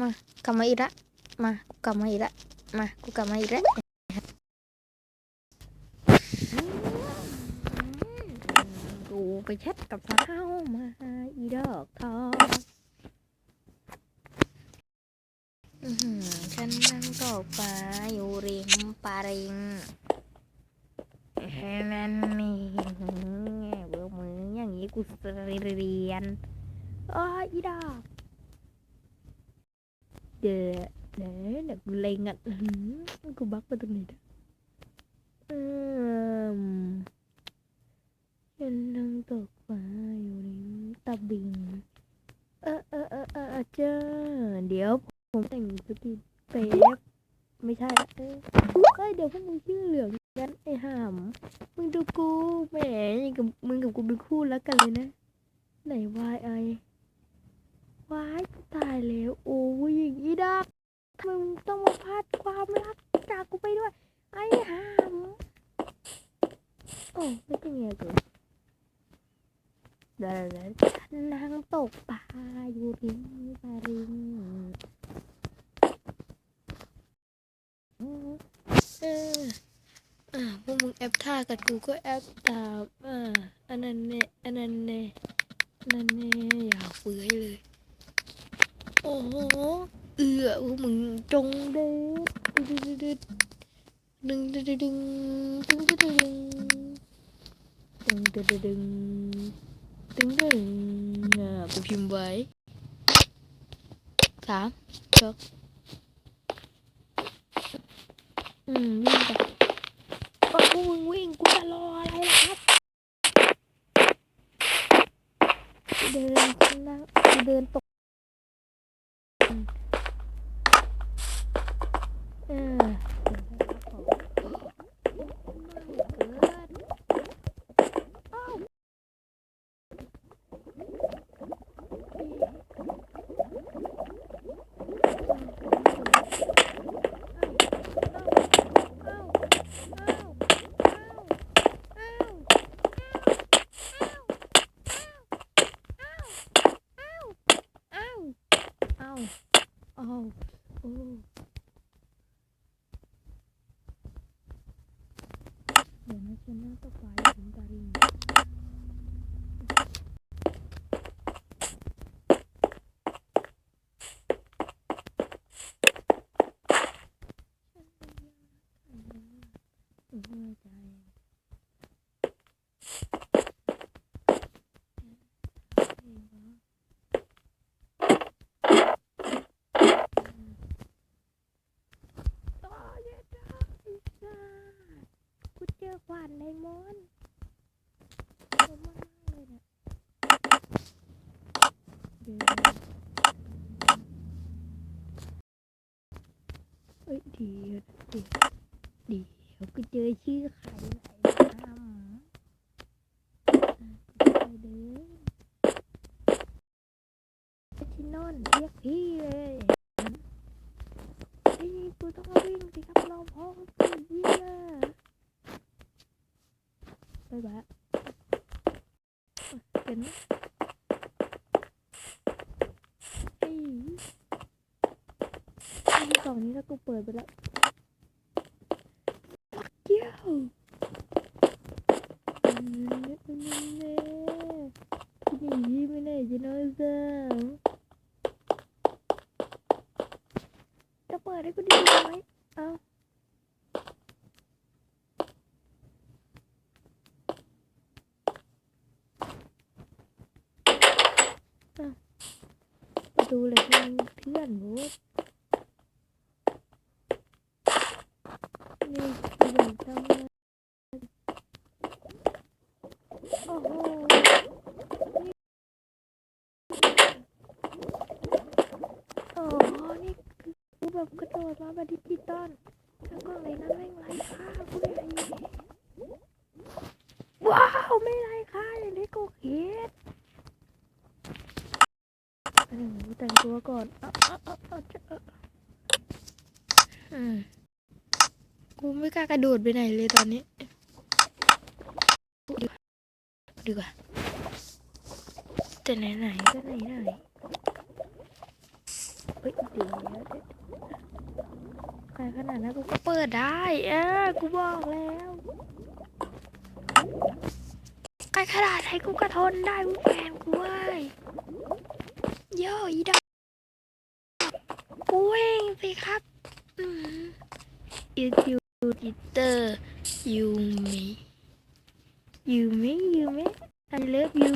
มากลับมาอีกละมากูกลับมาอีกละมากูกลับมาอีกละกูไปแชทกับสาวมาอีดอกทองอื้อหือฉันนั่งตกปลาอยู่ริมปาริงแค่นั้นนี่เบื่อมืออย่างนี้กูเรียนอ้ออีดอก เดี๋ยวเดี๋ยวเดี๋ยวกูเลงอะกูบักไปตรงนี้นะเอืมฉันนั่งตกปลาอยู่ริมตะบิง เออเออเออเออเจ้าเดี๋ยวผมแต่งสกินเป๊บไม่ใช่ละเออเอ้ยเดี๋ยวพวกมึงชื่อเหลืองกันไอ้ห่ามมึงดูกูแหมยังกับมึงกับกูเป็นคู่รักกันเลยนะ ไหนวายไอ ว้าย ตายแล้วโอ้ยอย่างนี้ดักทำไมมึงต้องมาพลาดความรักจากกูไปด้วย ไอ้หามโอ้ไม่เป็นไงกูเดี๋ยวเดินนั่งตกปลาอยู่ริมปาริมเอออ่าพวกมึงแอปท่ากับกูก็แอปตามอ่าอันนั้นเน่อันนั้นเน่อันนั้นเน่อยากเฟื้อยเลย โอ้โหเอือมึงจงเด้ดึงดึงดึงดึงดึงดึงดึงดึงดึงดึงดึงดึงดึงดึงดึงอ่ากูพิมพ์ไว้สามสองอืมวิ่งไปก็พวกมึงวิ่งกูจะรออะไรล่ะครับเดินฉันนั่งกูเดินตก ఉన్నంత పాలు ఉంటారు Oh my God. เอ้ยเดี๋ยวเดี๋ยวเดี๋ยวกูเจอชื่อใครไหนนะไปเดินที่นอนเรียกพี่เลยไอ้กูต้องวิ่งสิครับรอพ่อกูวิ่งอะไปบะเห็นไหมไอ้ไอ้กล่องนี้ถ้ากูเปิดไปแล้วเจ้าอันนี้อันนี้แน่ที่นี่ไม่ได้จะน้อยจังจะเปิดให้กูดีไหมเอาประตูเหล็กมันเพื่อนโว้ยนี่คือแบบทำงานโอ้โหนี่โอ้โหนี่คือกู แบบกระโดดมาแบบดิจิตอลแล้วก็อะไรนั้นแม่งไรค่ากูเลยว้าวไม่ไรค่าอย่างที่กูคิดอันนี้กูแต่งตัวก่อนกูไม่กล้ากระโดดไปไหนเลยตอนนี้ดีกว่าแต่ไหนๆก็ไหนๆอ้ยเดี๋ยเดี๋ยว ใครขนาดนั้นกูก็เปิดได้เออกูบอกแล้วใครขนาดไหนกูก็ทนได้กูแฟนกูเว้ยโย่อีดอกกูเองสิครับอืมยูยูดิเตอร์ยูมิยูมิยูมิ I love you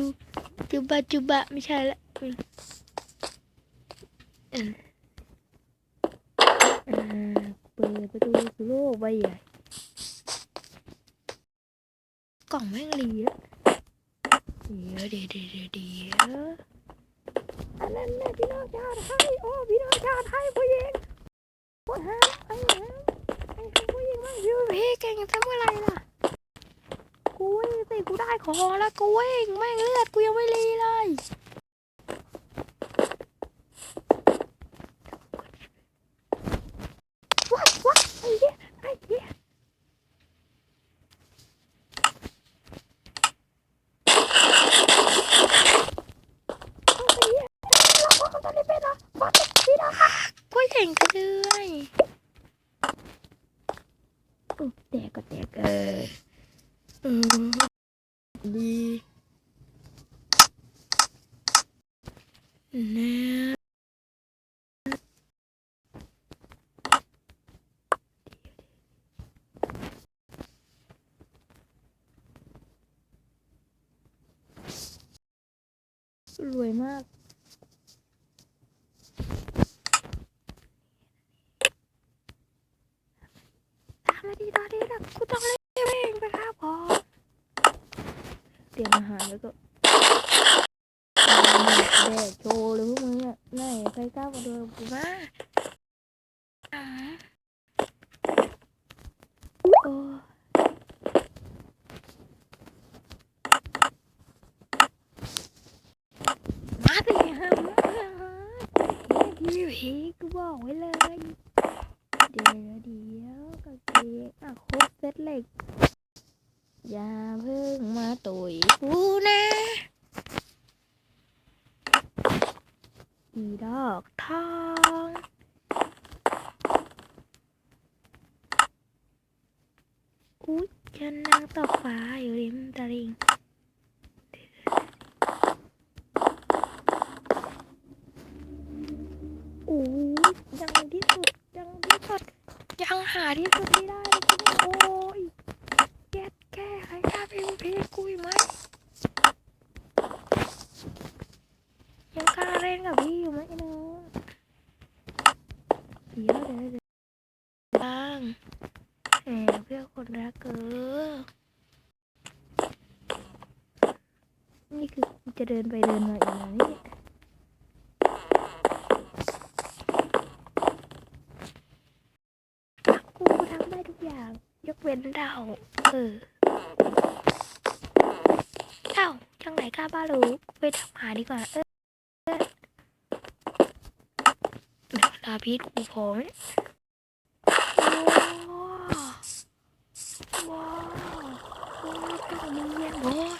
จุบะจุบะไม่ใช่ละอืม เปิดประตูสู่โลกใบใหญ่กล่องแม่งเดี๋ยเดี๋ยวเดี๋ยวเดี๋ยวเดี๋ยวอันนั้นน่พี่น้องชาวไทยโอ้พี่น้องชาวไทยผู้หญิงผู้หาไอ้หาไอ้ผู้หญิงมั่งยูเพ่เก่งซะเมื่อไหรล่ะกูวิ่งสิกูได้ของแล้วกูวิ่งแม่งเลือดกูยังไม่รีเลยวัดวัดไอ้เหี้ยไอ้เหี้ยเอาไอ้เหี้ยเราพอกันตอนนี้เป็นเหรอวัดพี่น้องค่ะกูเก่ งกันเลยโอ้แตกก็แตกเอออืมดีนะรวยมาก ตามมาดีตอนนี้นะกู ต้องเล่นเองไปครับผมเตรียมอาหารแล้วก็แดกโชว์เลยพวกมึงอะไหนใครกล้ามาดูกูมาอ่าโอ้มาสิฮะมาพี่พีกูบอกไว้เลย เดี๋ยวกางเกงอะครบเซตเหล็ก อย่าเพิ่งมาตุยกูนะอีดอกทองอุ๊ยฉันนั่งตกฟ้าอยู่ริมตะลิงโอ้ยังที่สุดยังที่สุด ยังหาที่สุดไม่ได้เลยที่นี่โอ้ยแก้แก้ใครกล้าเป็นเพลงกูอีกไหมยังกล้าเล่นกับพี่อยู่ไหมน้องเดี๋ยวเดี๋ยวเดี๋ยบ้างแหมเพื่อนคนรักเกอนี่คือจะเดินไปเดินมาอีกนะนี่ยกูทำได้ทุกอย่าง ยก เว้นดาเออเอ้าจังไหนกล้าบ้ารู้ไปทำหาดีกว่า เออเออเดี๋ยวลาพีทกูพอไหมว้าวว้าวโอ้ยตัวมึงเย็นโอ้ย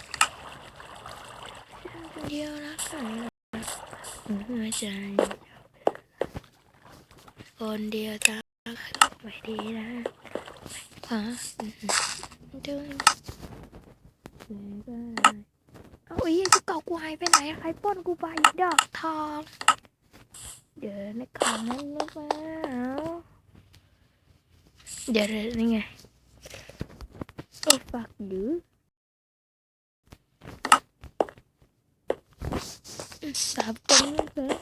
คนเดียวนะกันหัวใจคนเดียวจะไม่ดีนะ ฮะดึงเอาอีกกูเก่ากูหายไปไหน ใครปล้นกูไปดอกทอง เดี๋ยวในของนั้นหรือเปล่าเดี๋ยวนี่ไงโอ้ฝักหรือสามคนนี่เลย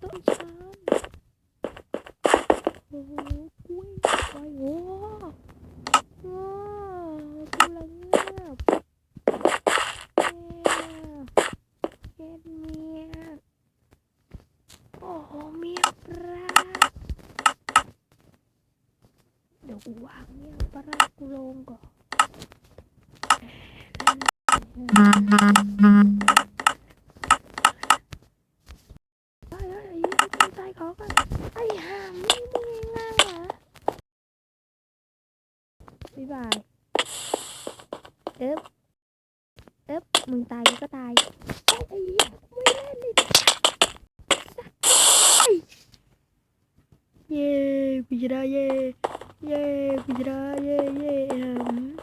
ต้นช้อน โอ้โหกุ้ยไปโอ้ว้าวกำลังเงียบเงียบเงียบเงียบโอ้โหเมียปลาเดี๋ยวกูวางเมียปลากูลงก่อน เอ๊บมึงตายก็ตายไอ้เหี้ยไม่เล่นดิเย้กูจะได้เย้เย้กูจาได้เย้เย้